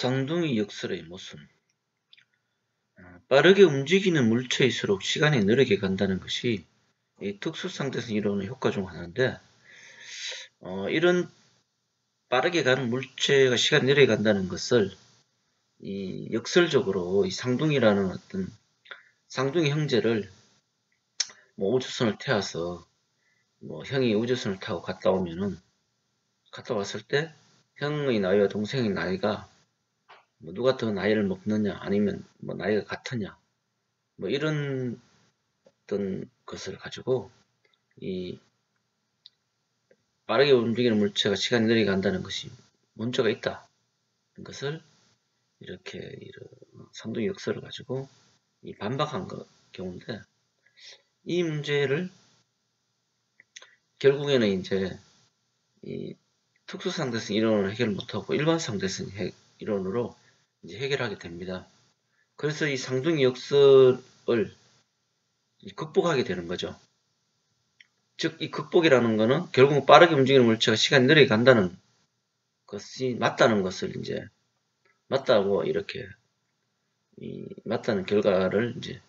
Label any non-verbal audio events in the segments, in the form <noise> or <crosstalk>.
쌍둥이 역설의 모순 어, 빠르게 움직이는 물체일수록 시간이 느리게 간다는 것이 특수상대성 이론의 효과 중 하나인데 어, 이런 빠르게 가는 물체가 시간이 느리게 간다는 것을 이 역설적으로 이 상둥이라는 어떤 쌍둥이 형제를 뭐 우주선을 태워서 뭐 형이 우주선을 타고 갔다 오면은 갔다 왔을 때 형의 나이와 동생의 나이가 뭐 누가 더 나이를 먹느냐 아니면 뭐 나이가 같으냐 뭐 이런 어떤 것을 가지고 이 빠르게 움직이는 물체가 시간이 느리게 간다는 것이 문제가 있다. 것을 이렇게 이런 상둥이 역설을 가지고 이 반박한 거, 경우인데 이 문제를 결국에는 이제 이 특수상대성 이론을 해결 못하고 일반 상대성 이론으로 이제 해결하게 됩니다. 그래서 이 상둥이 역설을 극복하게 되는 거죠. 즉, 이 극복이라는 거는 결국 빠르게 움직이는 물체가 시간이 느리게 간다는 것이 맞다는 것을 이제 맞다고 이렇게 맞다는 결과를 이제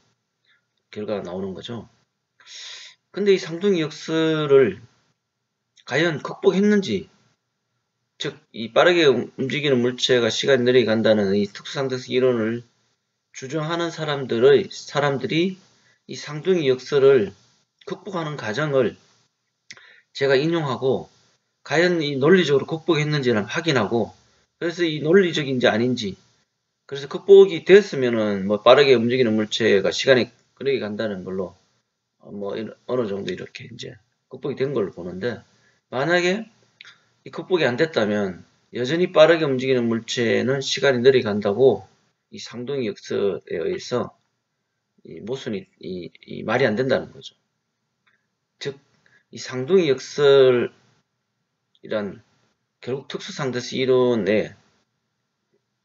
결과가 나오는 거죠. 근데 이 상둥이 역설을 과연 극복했는지 즉, 이 빠르게 움직이는 물체가 시간이 느리게 간다는 이 특수상대성 이론을 주장하는 사람들의, 사람들이 이 상둥이 역설을 극복하는 과정을 제가 인용하고, 과연 이 논리적으로 극복했는지를 확인하고, 그래서 이 논리적인지 아닌지, 그래서 극복이 됐으면은 뭐 빠르게 움직이는 물체가 시간이 느리게 간다는 걸로 뭐 어느 정도 이렇게 이제 극복이 된 걸로 보는데, 만약에 이 극복이 안 됐다면 여전히 빠르게 움직이는 물체는 시간이 느리 간다고 이 상동이 역설에 의해서 이 모순이 이, 이 말이 안 된다는 거죠. 즉, 이 상동이 역설이란 결국 특수상대수 이론의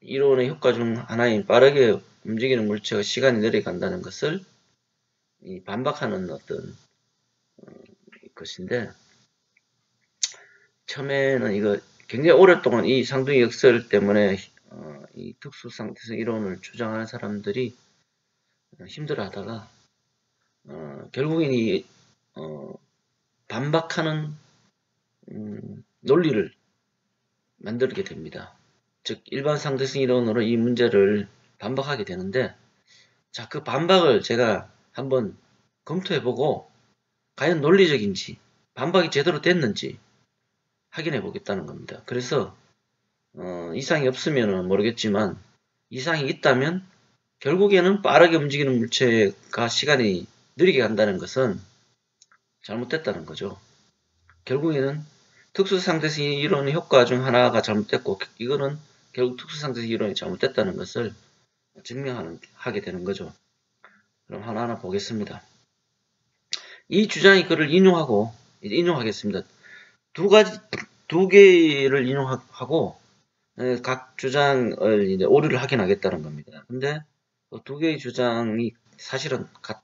이론의 효과 중 하나인 빠르게 움직이는 물체가 시간이 느리 간다는 것을 반박하는 어떤 어, 것인데 처음에는 이거 굉장히 오랫동안 이 상둥이 역설 때문에 어, 이 특수상태성 이론을 주장하는 사람들이 힘들어하다가 어, 결국엔 이 어, 반박하는 음, 논리를 만들게 됩니다. 즉 일반 상대성 이론으로 이 문제를 반박하게 되는데 자 그 반박을 제가 한번 검토해보고 과연 논리적인지 반박이 제대로 됐는지 확인해 보겠다는 겁니다. 그래서 어, 이상이 없으면 모르겠지만 이상이 있다면 결국에는 빠르게 움직이는 물체가 시간이 느리게 간다는 것은 잘못됐다는 거죠. 결국에는 특수상대성 이론 효과 중 하나가 잘못됐고 이거는 결국 특수상대성 이론이 잘못됐다는 것을 증명하게 되는 거죠. 그럼 하나하나 보겠습니다. 이 주장이 그를 인용하고 인용하겠습니다. 두 가지 두 개를 인용하고 예, 각 주장을 이제 오류를 확인하겠다는 겁니다. 근데 그두 개의 주장이 사실은 같,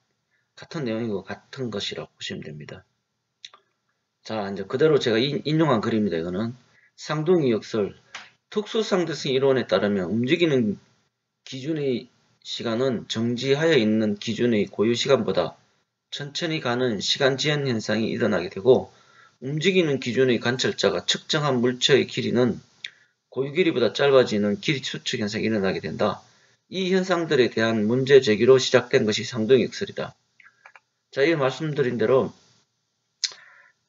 같은 내용이고 같은 것이라고 보시면 됩니다. 자, 이제 그대로 제가 인 용한 글입니다. 이거는 쌍둥이 역설 특수상대성 이론에 따르면 움직이는 기준의 시간은 정지하여 있는 기준의 고유 시간보다 천천히 가는 시간 지연 현상이 일어나게 되고 움직이는 기준의 관찰자가 측정한 물체의 길이는 고유 길이보다 짧아지는 길이 수축 현상이 일어나게 된다. 이 현상들에 대한 문제 제기로 시작된 것이 상동 역설이다. 자, 이 말씀드린 대로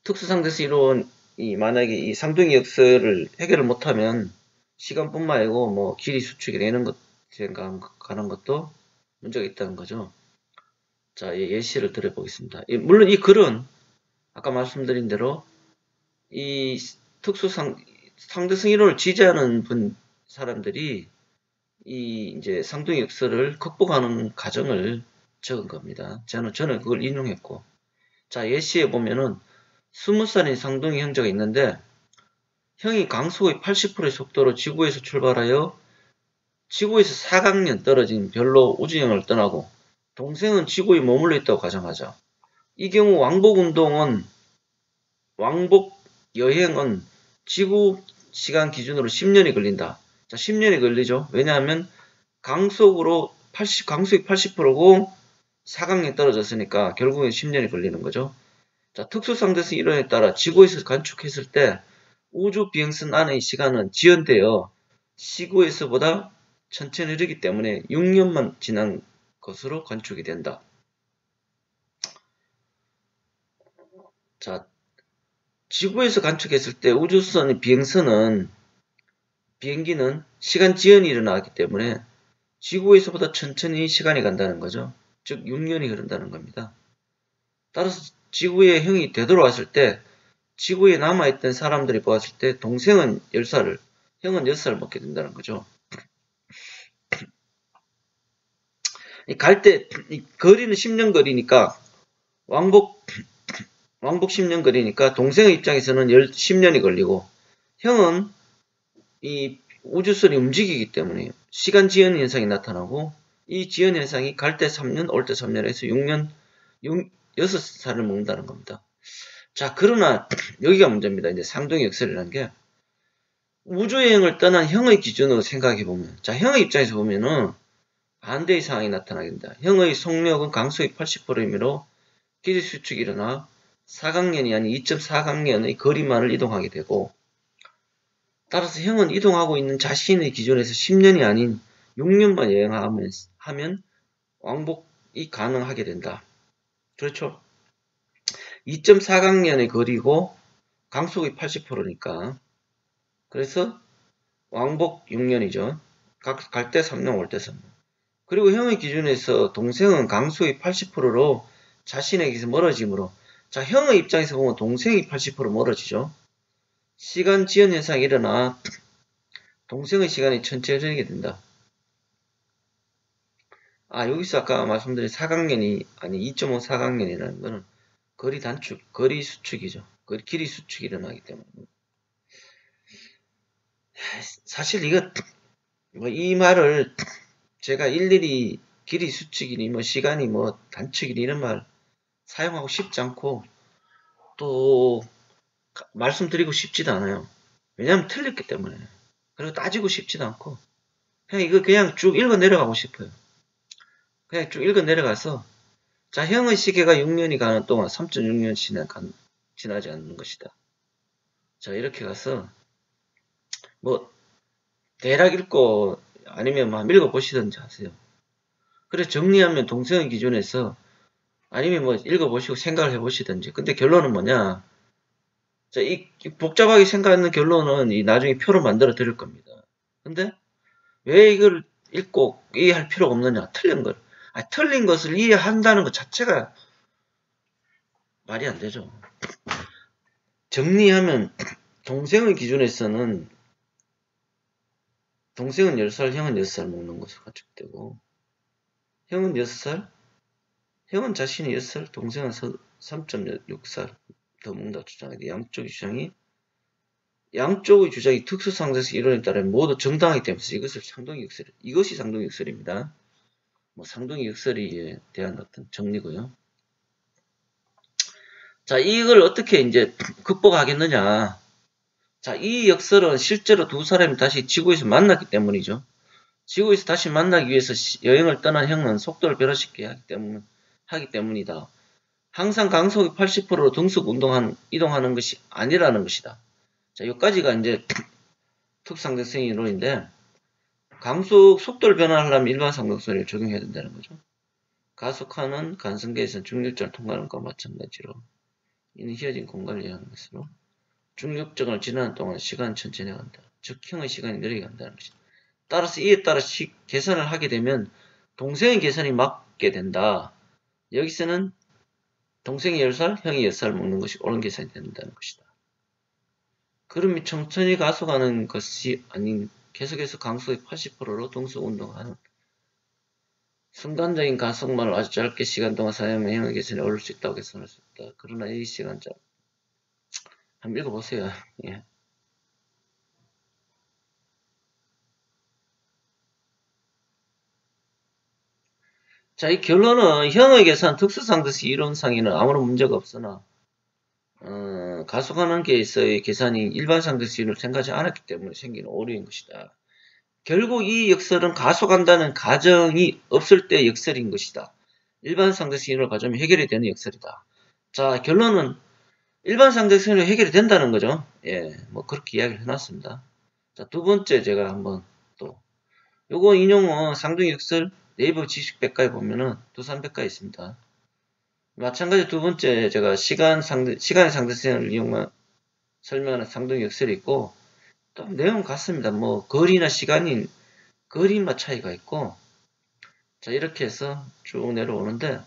특수상대수 이론이 만약에 이 상둥이 역설을 해결을 못하면 시간뿐만 아니고 뭐 길이 수축이 되는 것 생각하는 것도 문제가 있다는 거죠. 자, 예시를 들어보겠습니다. 물론 이 글은 아까 말씀드린 대로 이 특수상 상대성 이론을 지지하는 분 사람들이 이 이제 상둥이 역설을 극복하는 과정을 적은 겁니다. 저는 저는 그걸 인용했고 자 예시에 보면은 20살인 상둥이 형제가 있는데 형이 강속의 80%의 속도로 지구에서 출발하여 지구에서 4강년 떨어진 별로 우주형을 떠나고 동생은 지구에 머물러 있다고 가정하자. 이 경우 왕복 운동은 왕복 여행은 지구 시간 기준으로 10년이 걸린다. 자, 10년이 걸리죠. 왜냐하면 강속으로 80, 강속이 80%고 사각형이 떨어졌으니까 결국엔 10년이 걸리는 거죠. 자, 특수상대성 이론에 따라 지구에서 관측했을 때 우주 비행선 안의 시간은 지연되어 지구에서보다 천천히 흐르기 때문에 6년만 지난 것으로 관측이 된다. 자, 지구에서 관측했을 때 우주선의 비행선은 비행기는 시간 지연이 일어나기 때문에 지구에서보다 천천히 시간이 간다는 거죠. 즉 6년이 흐른다는 겁니다. 따라서 지구에 형이 되돌아왔을 때 지구에 남아있던 사람들이 보았을 때 동생은 10살을 형은 6살을 먹게 된다는 거죠. 갈 때 거리는 10년 거리니까 왕복 왕복 10년 거리니까 동생의 입장에서는 10년이 걸리고 형은 이 우주선이 움직이기 때문에 시간 지연 현상이 나타나고 이 지연 현상이 갈 때 3년, 올 때 3년에서 6년, 6, 6살을 먹는다는 겁니다. 자, 그러나 여기가 문제입니다. 이제 상동의 역설이라는 게 우주여행을 떠난 형의 기준으로 생각해 보면 자, 형의 입장에서 보면은 반대의 상황이 나타나게 된다. 형의 속력은 강속의 80%이므로 길이 수축이 일어나 사각년이 아닌 2.4각년의 거리만을 이동하게 되고 따라서 형은 이동하고 있는 자신의 기준에서 10년이 아닌 6년만 여행하면 하면 왕복이 가능하게 된다. 그렇죠? 2.4강년의 거리고 강속이 80%니까 그래서 왕복 6년이죠. 갈 때 3년 올 때 3년 그리고 형의 기준에서 동생은 강속이 80%로 자신에게서 멀어지므로 자 형의 입장에서 보면 동생이 80% 멀어지죠. 시간 지연 현상이 일어나 동생의 시간이 천천히 흐르게 된다. 아 여기서 아까 말씀드린 사각년이 아니 2.5 사각년이라는 것은 거리 단축, 거리 수축이죠. 거리 길이 수축이 일어나기 때문에 사실 이거 뭐 이 말을 제가 일일이 길이 수축이니 뭐 시간이 뭐 단축이니 이런 말 사용하고 싶지 않고 또 말씀드리고 싶지도 않아요. 왜냐하면 틀렸기 때문에. 그리고 따지고 싶지도 않고 그냥 이거 그냥 쭉 읽어 내려가고 싶어요. 그냥 쭉 읽어 내려가서 자 형의 시계가 6년이 가는 동안 3.6년 지나, 지나지 않는 것이다. 자 이렇게 가서 뭐 대략 읽고 아니면 막 읽어보시든지 하세요. 그래 정리하면 동성의 기준에서 아니면 뭐 읽어보시고 생각을 해보시든지 근데 결론은 뭐냐 자, 이, 복잡하게 생각하는 결론은 이 나중에 표로 만들어 드릴 겁니다. 근데 왜 이걸 읽고 이해할 필요가 없느냐? 틀린 걸. 아, 틀린 것을 이해한다는 것 자체가 말이 안 되죠. 정리하면 <clears throat> 동생의 기준에서는 동생은 10살, 형은 6살 먹는 것으로 가축되고 형은 6살, 형은 자신이 6살, 동생은 3.6살 더 먹는다 주장하게 양쪽의 주장이 양쪽의 주장이 특수상대성 이론에 따라 모두 정당하기 때문에 이것을 상동의 역설, 이것이 상동의 역설입니다. 뭐 상동의 역설에 대한 어떤 정리고요. 자, 이걸 어떻게 이제 극복하겠느냐. 자, 이 역설은 실제로 두 사람이 다시 지구에서 만났기 때문이죠. 지구에서 다시 만나기 위해서 여행을 떠난 형은 속도를 변화시키게 하기 때문, 하기 때문이다. 항상 강속이 80%로 등속 운동한, 이동하는 것이 아니라는 것이다. 자, 여기까지가 이제 <clears throat> 특상대성 이론인데, 강속 속도를 변화하려면 일반 상동선을 적용해야 된다는 거죠. 가속하는 간성계에서는 중력점을 통과하는 것과 마찬가지로 이는 휘어진 공간을 이해하는 것으로 중력점을 지나는 동안 시간은 천천히 간다. 즉 형의 시간이 느리게 간다는 것이다. 따라서 이에 따라 시, 계산을 하게 되면 동생의 계산이 맞게 된다. 여기서는 동생이 10살, 형이 10살 먹는 것이 옳은 계산이 된다는 것이다. 그럼이 천천히 가속하는 것이 아닌 계속해서 강속의 80%로 동속 운동하는 순간적인 가속만을 아주 짧게 시간 동안 사용하면 형의 계산이 오를 수 있다고 계산할 수 있다. 그러나 이 시간 짧 한번 읽어보세요. <laughs> 예. 자, 이 결론은 형의 계산 특수상대시 이론상에는 아무런 문제가 없으나 어, 가속하는 계에서의 계산이 일반 상대시를 생각하지 않았기 때문에 생기는 오류인 것이다. 결국 이 역설은 가속한다는 가정이 없을 때 역설인 것이다. 일반 상대성으로 가져오면 해결이 되는 역설이다. 자, 결론은 일반 상대성으로 해결이 된다는 거죠. 예, 뭐 그렇게 이야기를 해놨습니다. 자, 두 번째 제가 한번 또 요거 인용은 상등의 역설 네이버 지식백과에 보면은 두산백과에 있습니다. 마찬가지 두 번째 제가 시간 상대 시간의 상대성을 이용한 설명하는 상등의 역설이 있고 또 내용 같습니다. 뭐 거리나 시간이 거리만 차이가 있고 자 이렇게 해서 쭉 내려오는데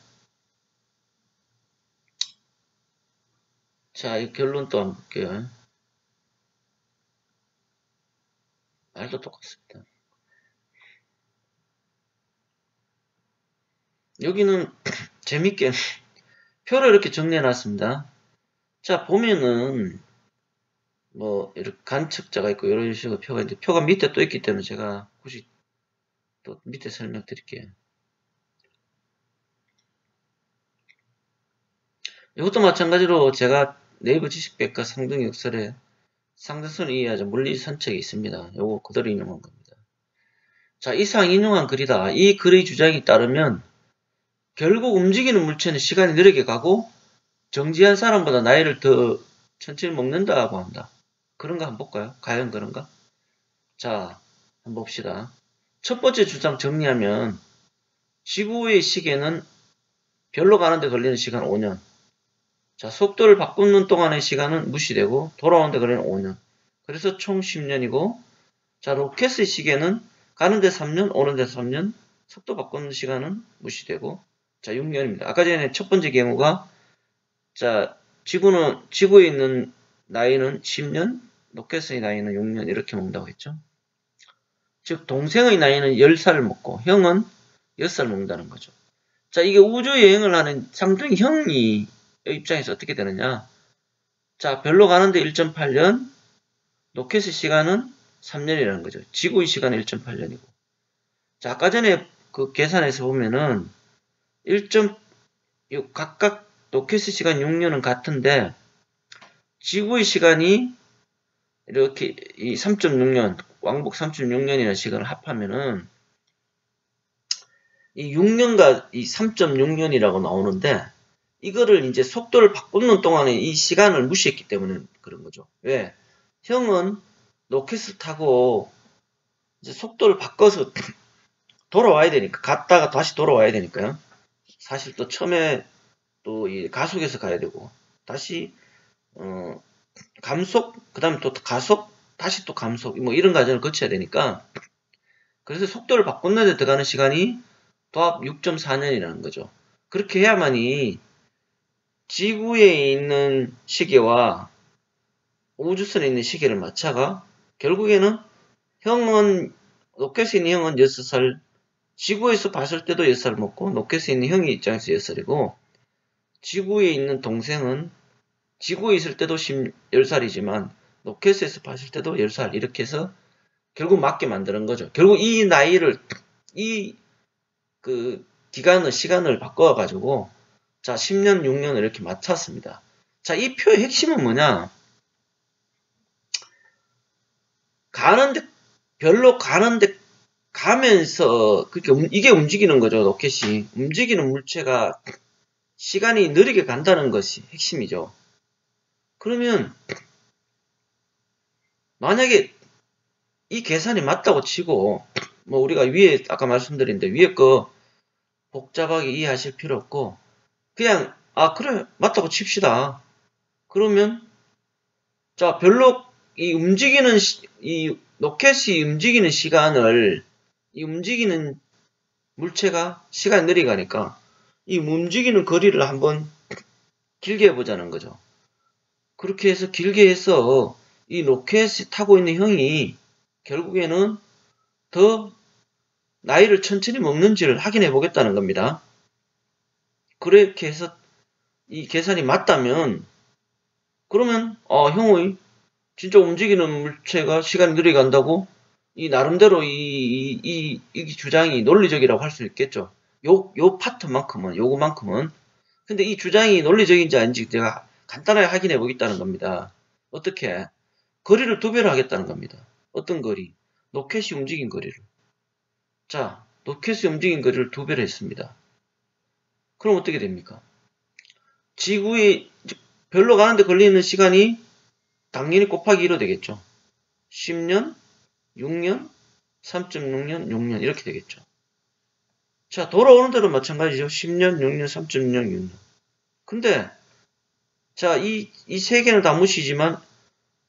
자, 이 결론 또 한번 볼게요. 말도 똑같습니다. 여기는 <clears throat> 재밌게 <clears throat> 표를 이렇게 정리해 놨습니다. 자, 보면은 뭐 이렇게 간척자가 있고 이런 식으로 표가 있는데 표가 밑에 또 있기 때문에 제가 굳이 또 밑에 설명드릴게요. 이것도 마찬가지로 제가 네이버 지식백과 상등 역설에 상대선 이해하자 물리 선책이 있습니다. 요거 그대로 인용한 겁니다. 자, 이상 인용한 글이다. 이 글의 주장에 따르면 결국 움직이는 물체는 시간이 느리게 가고 정지한 사람보다 나이를 더 천천히 먹는다고 한다. 그런가 한번 볼까요? 과연 그런가? 자, 한번 봅시다. 첫 번째 주장 정리하면 지구의 시계는 별로 가는데 걸리는 시간 5년. 자, 속도를 바꾸는 동안의 시간은 무시되고 돌아오는데 걸리는 5년. 그래서 총 10년이고 자, 로켓의 시계는 가는데 3년, 오는데 3년, 속도 바꾸는 시간은 무시되고 자, 6년입니다. 아까 전에 첫 번째 경우가 자, 지구는 지구에 있는 나이는 10년, 로켓의 나이는 6년 이렇게 먹는다고 했죠. 즉 동생의 나이는 10살 먹고 형은 6살 먹는다는 거죠. 자, 이게 우주 여행을 하는 쌍둥이 형이 입장에서 어떻게 되느냐. 자, 별로 가는데 1.8년, 로켓의 시간은 3년이라는 거죠. 지구의 시간은 1.8년이고. 자, 아까 전에 그 계산해서 보면은 1. 각각 로켓의 시간 6년은 같은데 지구의 시간이 이렇게 이 3.6년, 왕복 3.6년이라는 시간을 합하면은 이 6년과 이 3.6년이라고 나오는데 이거를 이제 속도를 바꾸는 동안에 이 시간을 무시했기 때문에 그런 거죠. 왜? 형은 로켓을 타고 이제 속도를 바꿔서 <laughs> 돌아와야 되니까 갔다가 다시 돌아와야 되니까요. 사실 또 처음에 또 이 가속에서 가야 되고 다시 어 감속 그다음에 또 가속 다시 또 감속 뭐 이런 과정을 거쳐야 되니까 그래서 속도를 바꾸는 데 들어가는 시간이 도합 6.4년이라는 거죠. 그렇게 해야만이 지구에 있는 시계와 우주선에 있는 시계를 맞춰가 결국에는 형은 로켓에 있는 형은 6살 지구에서 봤을 때도 6살 먹고 로켓에 있는 형의 입장에서 6살이고 지구에 있는 동생은 지구에 있을 때도 10살이지만 로켓에서 봤을 때도 10살 이렇게 해서 결국 맞게 만드는 거죠. 결국 이 나이를 이 그 기간을 시간을 바꿔 가지고 자 10년 6년을 이렇게 맞췄습니다. 자 이 표의 핵심은 뭐냐 가는데 별로 가는데 가면서 그렇게 이게 움직이는 거죠 로켓이 움직이는 물체가 시간이 느리게 간다는 것이 핵심이죠. 그러면 만약에 이 계산이 맞다고 치고 뭐 우리가 위에 아까 말씀드린 데 위에 거 복잡하게 이해하실 필요 없고 그냥 아 그래 맞다고 칩시다. 그러면 자 별로 이 움직이는 시, 이 로켓이 움직이는 시간을 이 움직이는 물체가 시간 느리 가니까 이 움직이는 거리를 한번 길게 해보자는 거죠. 그렇게 해서 길게 해서 이 로켓이 타고 있는 형이 결국에는 더 나이를 천천히 먹는지를 확인해 보겠다는 겁니다. 그렇게 해서 이 계산이 맞다면 그러면 어, 형의 진짜 움직이는 물체가 시간이 느리게 간다고 이 나름대로 이, 이, 이, 이 주장이 논리적이라고 할 수 있겠죠. 요, 요 파트만큼은, 요거만큼은. 근데 이 주장이 논리적인지 아닌지 제가 간단하게 확인해 보겠다는 겁니다. 어떻게? 거리를 두 배로 하겠다는 겁니다. 어떤 거리? 로켓이 움직인 거리를. 자, 로켓이 움직인 거리를 두 배로 했습니다. 그럼 어떻게 됩니까? 지구에 별로 가는데 걸리는 시간이 당연히 곱하기 1로 되겠죠. 10년, 6년, 3.6년, 6년 이렇게 되겠죠. 자, 돌아오는 대로 마찬가지죠. 10년, 6년, 3.6년, 6년. 근데 자, 이, 이 세 개는 다 무시지만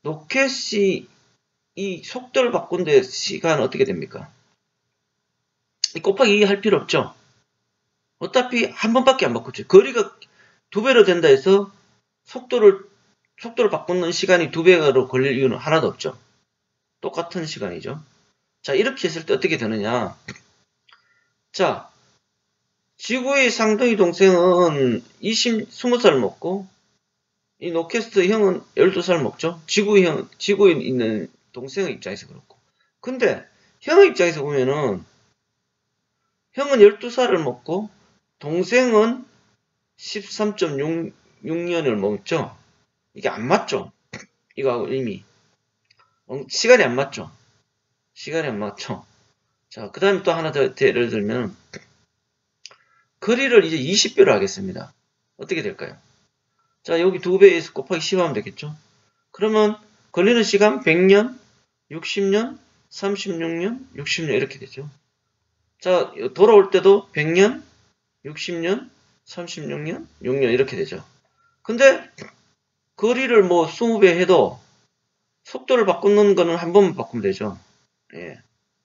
로켓이 이 속도를 바꾼데 시간 어떻게 됩니까? 곱하기 2 할 필요 없죠. 어차피 한 번밖에 안 바꾸죠. 거리가 두 배로 된다 해서 속도를 속도를 바꾸는 시간이 두 배로 걸릴 이유는 하나도 없죠. 똑같은 시간이죠. 자, 이렇게 했을 때 어떻게 되느냐. 자, 지구의 상등이 동생은 20, 20살 먹고, 이 노캐스트 형은 12살 먹죠? 지구 형, 지구에 있는 동생의 입장에서 그렇고. 근데, 형의 입장에서 보면은, 형은 12살을 먹고, 동생은 13.6년을 먹죠? 이게 안 맞죠? 이거하고 이미. 어, 시간이 안 맞죠? 시간이 안 맞죠? 자, 그 다음에 또 하나 더 예를 들면, 거리를 이제 20배로 하겠습니다. 어떻게 될까요? 자, 여기 두 배에서 곱하기 10 하면 되겠죠? 그러면 걸리는 시간 100년, 60년, 36년, 60년 이렇게 되죠. 자, 돌아올 때도 100년, 60년, 36년, 6년 이렇게 되죠. 근데 거리를 뭐 20배 해도 속도를 바꾸는 거는 한 번만 바꾸면 되죠. 예.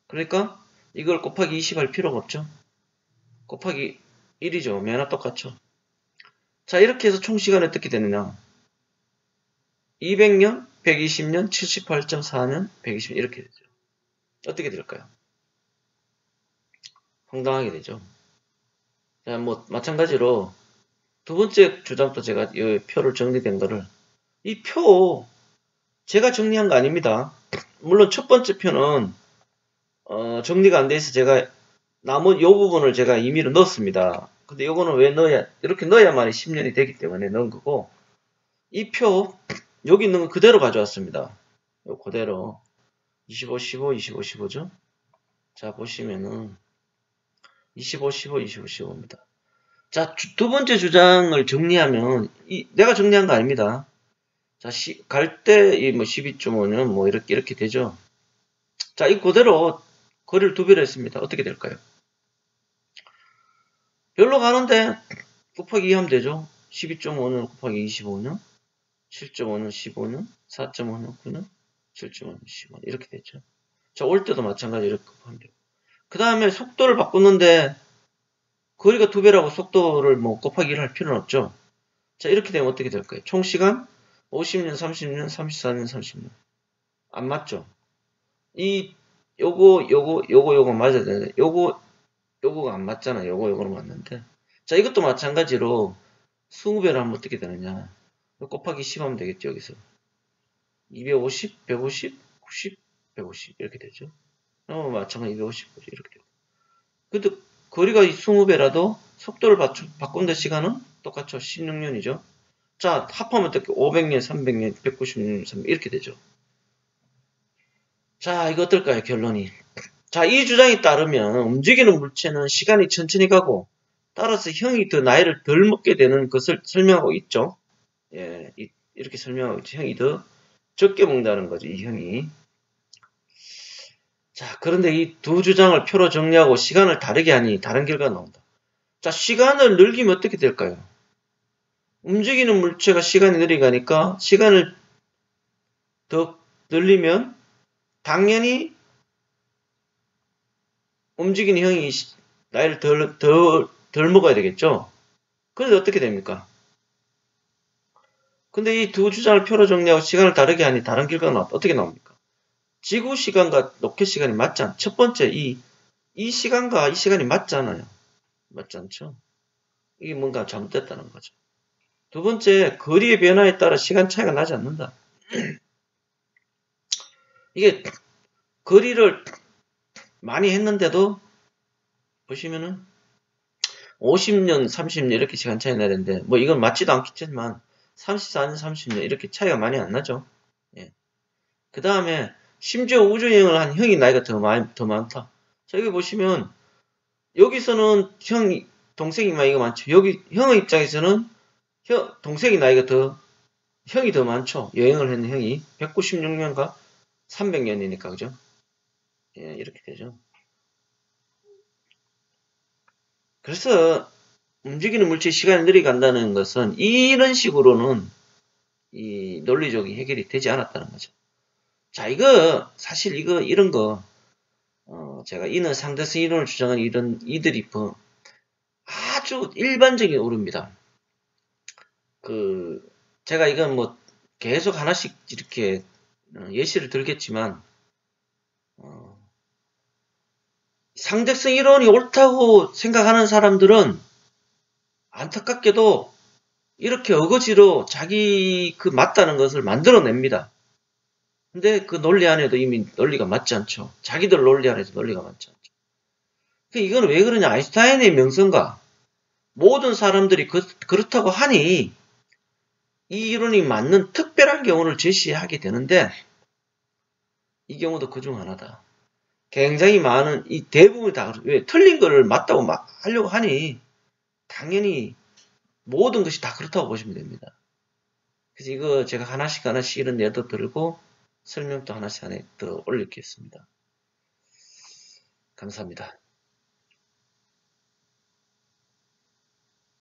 그러니까 이걸 곱하기 20 할 필요가 없죠. 곱하기 1이죠. 매나 똑같죠. 자, 이렇게 해서 총 시간이 어떻게 되느냐. 200년, 120년, 78.4년, 120년 이렇게 되죠. 어떻게 될까요? 황당하게 되죠. 자, 뭐 마찬가지로 두 번째 주장도 제가 이 표를 정리된 거를 이 표 제가 정리한 거 아닙니다. 물론 첫 번째 표는 어, 정리가 안 돼 있어 제가 남은 요 부분을 제가 임의로 넣었습니다. 근데 요거는 왜 넣어야 이렇게 넣어야만이 10년이 되기 때문에 넣은 거고 이 표 여기 있는 거 그대로 가져왔습니다. 요 그대로 25, 15, 25, 15죠. 자 보시면은 25, 15, 25, 15입니다. 자, 두 번째 주장을 정리하면, 이, 내가 정리한 거 아닙니다. 자, 갈 때, 이 뭐 12.5는 뭐 이렇게, 이렇게 되죠. 자, 이 그대로 거리를 두 배로 했습니다. 어떻게 될까요? 별로 가는데, 곱하기 2 하면 되죠. 12.5는 곱하기 25는, 7.5는 15는, 4.5는 9는, 7.5는 15는, 이렇게 되죠. 자, 올 때도 마찬가지로 이렇게 곱하면 되고. 그 다음에 속도를 바꾸는데 거리가 두 배라고 속도를 뭐 곱하기 1할 필요는 없죠. 자 이렇게 되면 어떻게 될까요? 총 시간 50년, 30년, 34년, 30년 안 맞죠? 이 요거 요거 요거 요거 맞아야 되는데 요거 요거가 안 맞잖아. 요거 요거는 맞는데 자 이것도 마찬가지로 20배로 하면 어떻게 되느냐 곱하기 10 하면 되겠죠 여기서 250, 150, 90, 150 이렇게 되죠. 어, 마찬가지 250까지 이렇게 되고. 근데 거리가 20배라도 속도를 바꾼다 시간은 똑같죠. 16년이죠. 자, 합하면 어떻게 500년, 300년, 190년, 300년 이렇게 되죠. 자, 이거 어떨까요? 결론이. 자, 이 주장에 따르면 움직이는 물체는 시간이 천천히 가고 따라서 형이 더 나이를 덜 먹게 되는 것을 설명하고 있죠. 예, 이 렇게 설명하고 있죠. 형이 더 적게 먹는다는 거죠. 이 형이. 자, 그런데 이 두 주장을 표로 정리하고 시간을 다르게 하니 다른 결과가 나온다. 자, 시간을 늘리면 어떻게 될까요? 움직이는 물체가 시간이 느리가니까 시간을 더 늘리면 당연히 움직이는 형이 나이를 덜, 덜, 덜 먹어야 되겠죠? 그런데 어떻게 됩니까? 근데 이 두 주장을 표로 정리하고 시간을 다르게 하니 다른 나왔다. 어떻게 나옵니까? 지구 시간과 로켓 시간이 맞지 않, 첫 번째, 이, 이 시간과 이 시간이 맞잖아요. 맞지 않죠? 이게 뭔가 잘못됐다는 거죠. 두 번째, 거리의 변화에 따라 시간 차이가 나지 않는다. <clears throat> 이게, 거리를 많이 했는데도, 보시면은, 50년, 30년 이렇게 시간 차이 나야 되는데, 뭐 이건 맞지도 않겠지만, 34년, 30년 이렇게 차이가 많이 안 나죠. 예. 그 다음에 심지어 우주여행을 한 형이 나이가 더, 많, 더 많다. 자, 여기 보시면, 여기서는 형, 동생이 나이가 많죠. 여기, 형의 입장에서는 형, 동생이 나이가 더, 형이 더 많죠. 여행을 했는 형이. 196년과 300년이니까, 그죠? 예, 이렇게 되죠. 그래서, 움직이는 물질 시간이 느리 간다는 것은 이런 식으로는 이 논리적인 해결이 되지 않았다는 거죠. 자, 이거, 사실 이거, 이런 거, 어, 제가 이는 상대성 이론을 주장하는 이런, 이들이 뭐 아주 일반적인 오류입니다. 그, 제가 이건 뭐 계속 하나씩 이렇게 어, 예시를 들겠지만, 어, 상대성 이론이 옳다고 생각하는 사람들은 안타깝게도 이렇게 어거지로 자기 그 맞다는 것을 만들어냅니다. 근데 그 논리 안에도 이미 논리가 맞지 않죠. 자기들 논리 안에서 논리가 맞지 않죠. 그러니까 이거는 왜 그러냐. 아인슈타인의 명성과 모든 사람들이 그, 그렇다고 하니 이 이론이 맞는 특별한 경우를 제시하게 되는데 이 경우도 그 중 하나다. 굉장히 많은 이 대부분이 다왜 틀린 거를 맞다고 막 하려고 하니 당연히 모든 것이 다 그렇다고 보시면 됩니다. 그래서 이거 제가 하나씩 하나씩 이런 예도 들고 설명도 하나씩 안에 더 올리겠습니다. 감사합니다.